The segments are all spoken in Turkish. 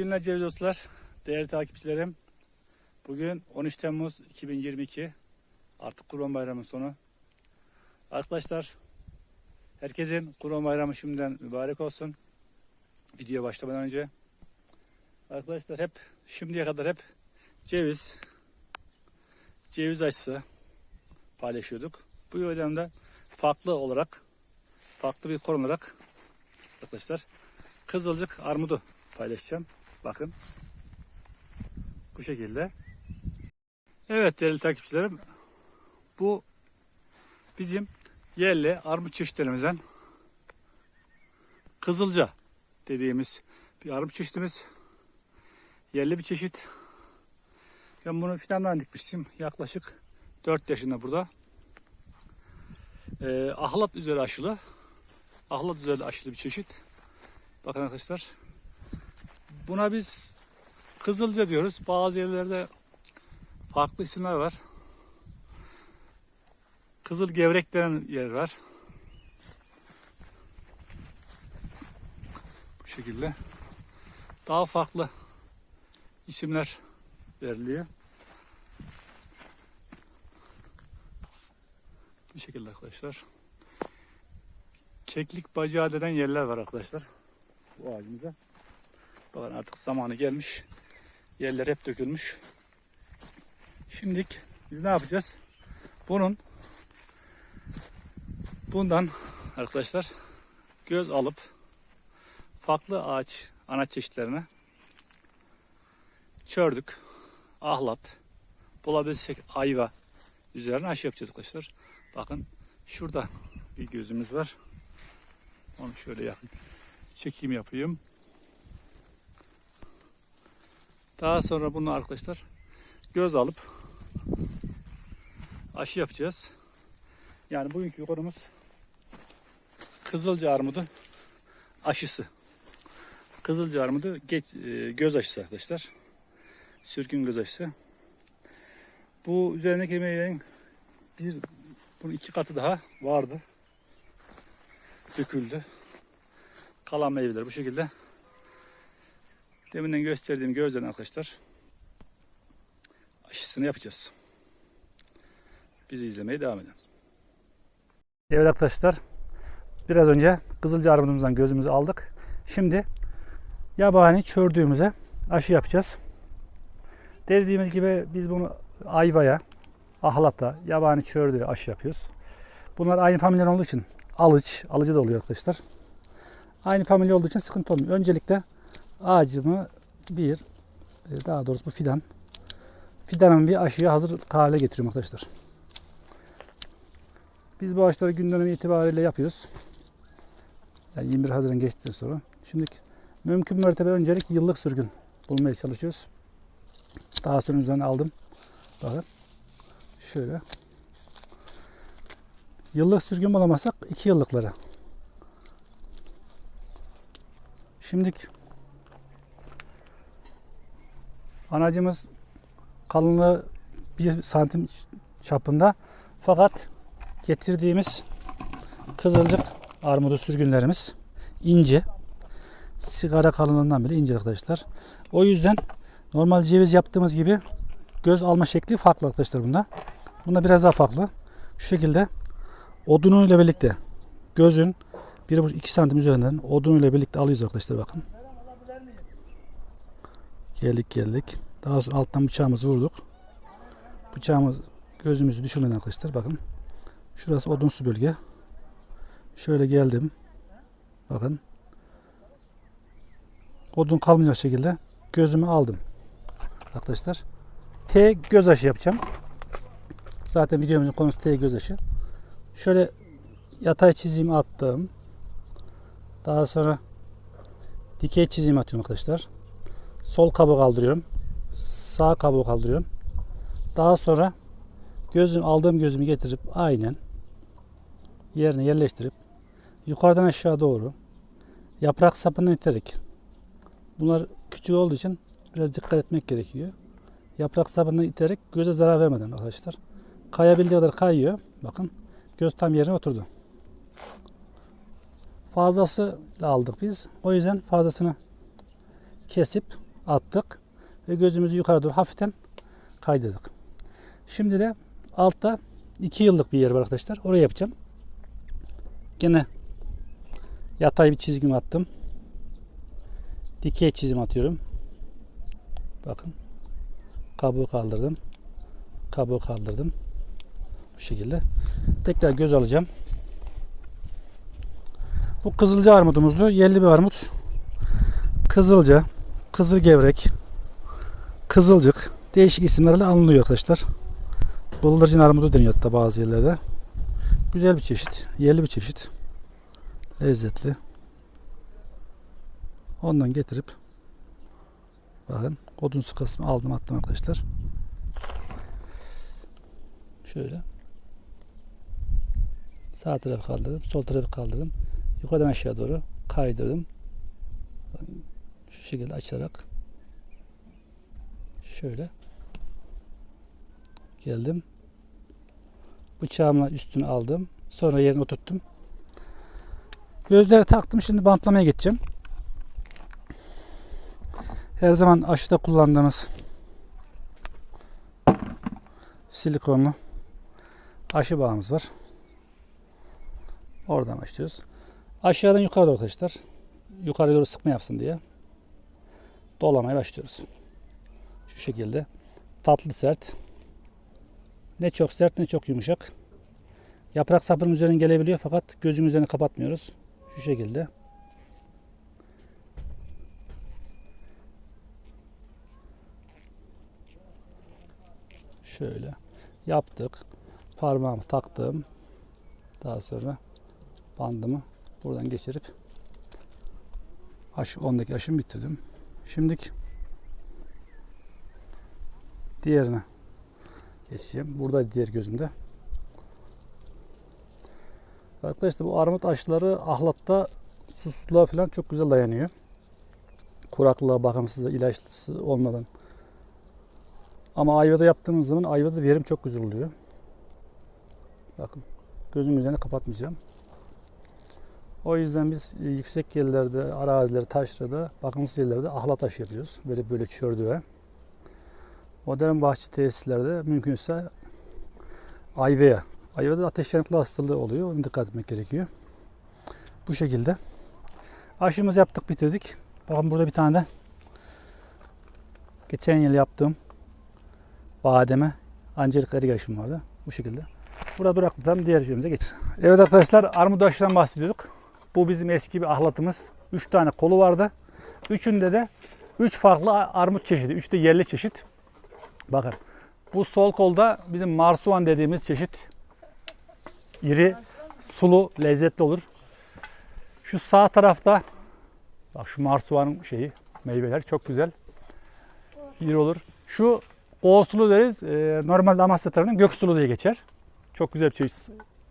günler ceviz dostlar, değerli takipçilerim. Bugün 13 Temmuz 2022. Artık Kurban Bayramı sonu. Arkadaşlar, herkesin Kurban Bayramı şimdiden mübarek olsun. Video başlamadan önce. Arkadaşlar hep şimdiye kadar hep ceviz, ceviz aşısı paylaşıyorduk. Bu videomda farklı olarak, farklı bir konu olarak arkadaşlar kızılcık armudu paylaşacağım. Bakın. Bu şekilde. Evet değerli takipçilerim. Bu bizim yerli armut çeşitlerimizden kızılca dediğimiz bir armut çeşitimiz. Yerli bir çeşit. Ben bunu fidandan dikmiştim. Yaklaşık 4 yaşında burada. Ee, ahlat üzeri aşılı. Ahlat üzeri aşılı bir çeşit. Bakın arkadaşlar. Buna biz kızılca diyoruz. Bazı yerlerde farklı isimler var. Kızıl gevrek denen yer var. Bu şekilde. Daha farklı isimler veriliyor. Bu şekilde arkadaşlar. Keklik bacağı denen yerler var arkadaşlar. Bu ağacımıza. Bakın artık zamanı gelmiş. Yerler hep dökülmüş. Şimdilik biz ne yapacağız? Bunun bundan arkadaşlar göz alıp farklı ağaç ana çeşitlerine çördük, ahlat, bulabilirsek ayva üzerine aşı yapacağız arkadaşlar. Bakın şurada bir gözümüz var. Onu şöyle yakın çekim yapayım. Daha sonra bunu arkadaşlar göz alıp aşı yapacağız. Yani bugünkü konumuz kızılca armudu aşısı. Kızılca armudu geç, e, göz aşısı arkadaşlar. Sürgün göz aşısı. Bu üzerindeki meyvenin bir bunun iki katı daha vardı. Döküldü. Kalan meyveler bu şekilde. Deminden gösterdiğim gözden arkadaşlar aşısını yapacağız. Bizi izlemeye devam edin. Evet arkadaşlar biraz önce kızılca armudumuzdan gözümüzü aldık. Şimdi yabani çördüğümüze aşı yapacağız. Dediğimiz gibi biz bunu ayvaya, ahlata, yabani çördüğü aşı yapıyoruz. Bunlar aynı familyadan olduğu için alıç, alıcı da oluyor arkadaşlar. Aynı familya olduğu için sıkıntı olmuyor. Öncelikle ağacımı bir, e, daha doğrusu bu fidan. Fidanımı bir aşıya hazır hale getiriyorum arkadaşlar. Biz bu ağaçları gün dönemi itibariyle yapıyoruz. Yani 21 Haziran geçtikten sonra. Şimdi mümkün mertebe öncelik yıllık sürgün bulmaya çalışıyoruz. Daha sonra üzerine aldım. Bakın. Şöyle. Yıllık sürgün bulamazsak 2 yıllıkları. Şimdilik anacımız kalınlığı 1 santim çapında fakat getirdiğimiz kızılcık armudu sürgünlerimiz ince. Sigara kalınlığından bile ince arkadaşlar. O yüzden normal ceviz yaptığımız gibi göz alma şekli farklı arkadaşlar bunda. Bunda biraz daha farklı. Şu şekilde odunuyla birlikte gözün 1,5-2 santim üzerinden odunuyla birlikte alıyoruz arkadaşlar bakın. Geldik. Daha sonra alttan bıçağımızı vurduk. Bıçağımız gözümüzü düşürmeden arkadaşlar bakın. Şurası odunsu bölge. Şöyle geldim. Bakın. Odun kalmayacak şekilde gözümü aldım. Arkadaşlar. T göz aşı yapacağım. Zaten videomuzun konusu T göz aşı. Şöyle yatay çizimi attım. Daha sonra dikey çizim atıyorum arkadaşlar. Sol kabuğu kaldırıyorum. Sağ kabuğu kaldırıyorum. Daha sonra gözüm aldığım gözümü getirip aynen yerine yerleştirip yukarıdan aşağı doğru yaprak sapını iterek bunlar küçük olduğu için biraz dikkat etmek gerekiyor. Yaprak sapını iterek göze zarar vermeden arkadaşlar. Kayabildiği kadar kayıyor. Bakın göz tam yerine oturdu. Fazlası aldık biz. O yüzden fazlasını kesip attık ve gözümüzü yukarı doğru hafiften kaydırdık. Şimdi de altta 2 yıllık bir yer var arkadaşlar. Oraya yapacağım. Gene yatay bir çizgimi attım. Dikey çizim atıyorum. Bakın. Kabuğu kaldırdım. Kabuğu kaldırdım. Bu şekilde. Tekrar göz alacağım. Bu kızılca armudumuzdu. Yerli bir armut. Kızılca, kızıl gevrek, kızılcık değişik isimlerle anılıyor arkadaşlar. Bıldırcın armudu deniyor hatta bazı yerlerde. Güzel bir çeşit. Yerli bir çeşit. Lezzetli. Ondan getirip bakın odunsu kısmı aldım attım arkadaşlar. Şöyle. Sağ tarafı kaldırdım. Sol tarafı kaldırdım. Yukarıdan aşağı doğru kaydırdım. Şu şekilde açarak şöyle geldim. Bıçağımla üstünü aldım. Sonra yerine oturttum. Gözleri taktım. Şimdi bantlamaya geçeceğim. Her zaman aşıda kullandığımız silikonlu aşı bağımız var. Oradan başlıyoruz. Aşağıdan yukarı doğru arkadaşlar. Yukarı doğru sıkma yapsın diye dolamaya başlıyoruz. Şu şekilde tatlı sert. Ne çok sert ne çok yumuşak. Yaprak sapının üzerine gelebiliyor fakat gözün üzerine kapatmıyoruz. Şu şekilde. Şöyle yaptık. Parmağımı taktım. Daha sonra bandımı buradan geçirip aşı, ondaki aşımı bitirdim. Şimdilik diğerine geçeceğim. Burada diğer gözümde. Arkadaşlar bu armut aşıları ahlatta susuzluğa falan çok güzel dayanıyor. Kuraklığa, bakımsız, ilaçlısı olmadan. Ama ayvada yaptığımız zaman ayvada verim çok güzel oluyor. Bakın gözüm üzerine kapatmayacağım. O yüzden biz e, yüksek yerlerde, arazilerde, taşrada, bakımsız yerlerde ahlat taş yapıyoruz. Böyle böyle çördüğe. Modern bahçe tesislerde mümkünse ayvaya. Ayvada ateş yanıklı hastalığı oluyor. Onu dikkat etmek gerekiyor. Bu şekilde. Aşımızı yaptık, bitirdik. Bakın burada bir tane de geçen yıl yaptığım bademe ancelik aşım vardı. Bu şekilde. Burada duraklatalım. Diğer şeyimize geç. Evet arkadaşlar armut aşıdan bahsediyorduk. Bu bizim eski bir ahlatımız. 3 tane kolu vardı. Üçünde de 3 farklı armut çeşidi. 3 de yerli çeşit. Bakın. Bu sol kolda bizim marsuan dediğimiz çeşit. İri, sulu, lezzetli olur. Şu sağ tarafta bak şu marsuanın şeyi, meyveler çok güzel. İri olur. Şu Qoğsulu deriz. E, normalde Amasya tarafından Göksulu diye geçer. Çok güzel bir çeşit.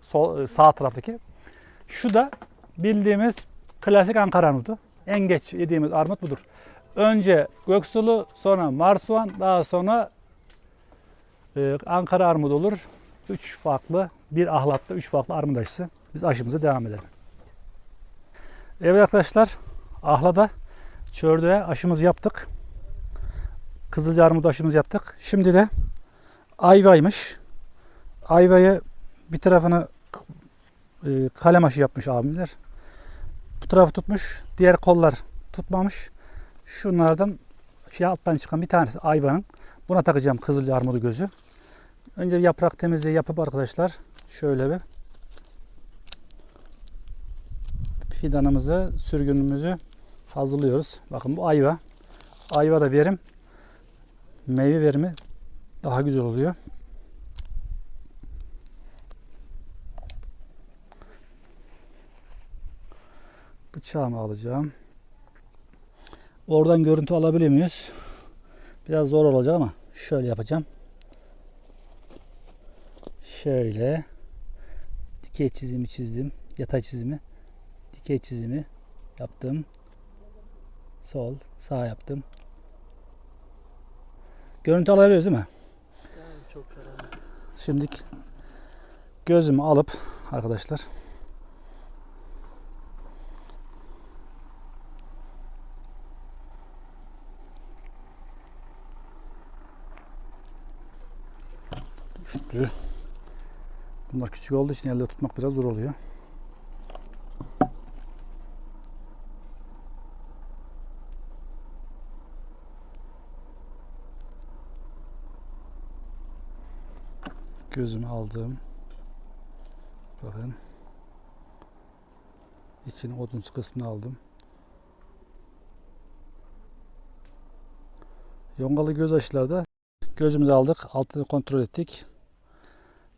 Sol, e, sağ taraftaki. Şu da bildiğimiz klasik Ankara armudu. En geç yediğimiz armut budur. Önce Göksulu, sonra Marsuan, daha sonra e, Ankara armudu olur. Üç farklı, bir ahlatta üç farklı armut aşısı. Biz aşımıza devam edelim. Evet arkadaşlar, ahlada çördüğe aşımızı yaptık. Kızılca armut aşımızı yaptık. Şimdi de ayvaymış. Ayvayı bir tarafını e, kalem aşı yapmış abimler. Bu tarafı tutmuş. Diğer kollar tutmamış. Şunlardan şey alttan çıkan bir tanesi ayvanın. Buna takacağım kızılca armudu gözü. Önce yaprak temizliği yapıp arkadaşlar şöyle bir fidanımızı, sürgünümüzü hazırlıyoruz. Bakın bu ayva. Ayva da verim meyve verimi daha güzel oluyor. Bıçağımı alacağım. Oradan görüntü alabiliyor muyuz? Biraz zor olacak ama şöyle yapacağım. Şöyle dikey çizimi çizdim. Yatay çizimi. Dikey çizimi yaptım. Sol, sağ yaptım. Görüntü alabiliyoruz değil mi? Çok karanlık. Şimdi gözümü alıp arkadaşlar Bunlar küçük olduğu için elde tutmak biraz zor oluyor. Gözümü aldım. Bakın. İçinin odunsu kısmını aldım. Yongalı göz aşılarda gözümüzü aldık. Altını kontrol ettik.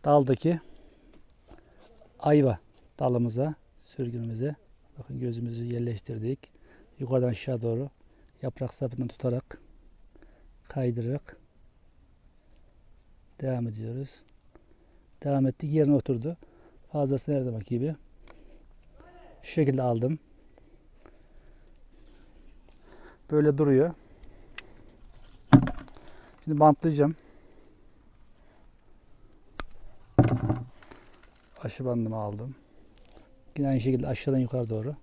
Daldaki ayva dalımıza, sürgünümüze bakın gözümüzü yerleştirdik. Yukarıdan aşağı doğru yaprak sapından tutarak kaydırarak devam ediyoruz. Devam ettik. Yerine oturdu. Fazlası her zamanki gibi. Şu şekilde aldım. Böyle duruyor. Şimdi bantlayacağım. Aşı bandımı aldım. Yine aynı şekilde aşağıdan yukarı doğru.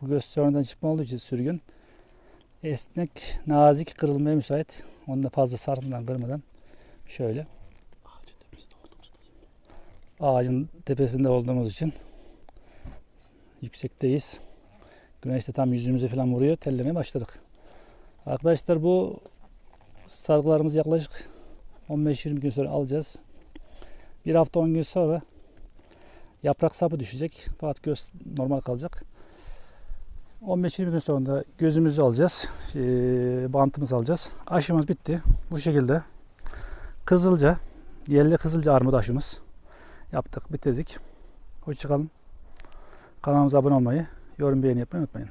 Bu göz sonradan çıkma olduğu için sürgün esnek, nazik, kırılmaya müsait. Onu da fazla sarmadan, kırmadan şöyle Ağacın tepesinde olduğumuz için yüksekteyiz. Güneş de tam yüzümüze falan vuruyor. Tellemeye başladık. Arkadaşlar bu sargılarımızı yaklaşık 15-20 gün sonra alacağız. Bir hafta 10 gün sonra yaprak sapı düşecek. Fakat göz normal kalacak. 15-20 gün sonra da gözümüzü alacağız. Ee, bantımızı alacağız. Aşımız bitti. Bu şekilde. Kızılca, yerli kızılca armut aşımız yaptık, bitirdik. Hoşçakalın. Kanalımıza abone olmayı, yorum beğeni yapmayı unutmayın.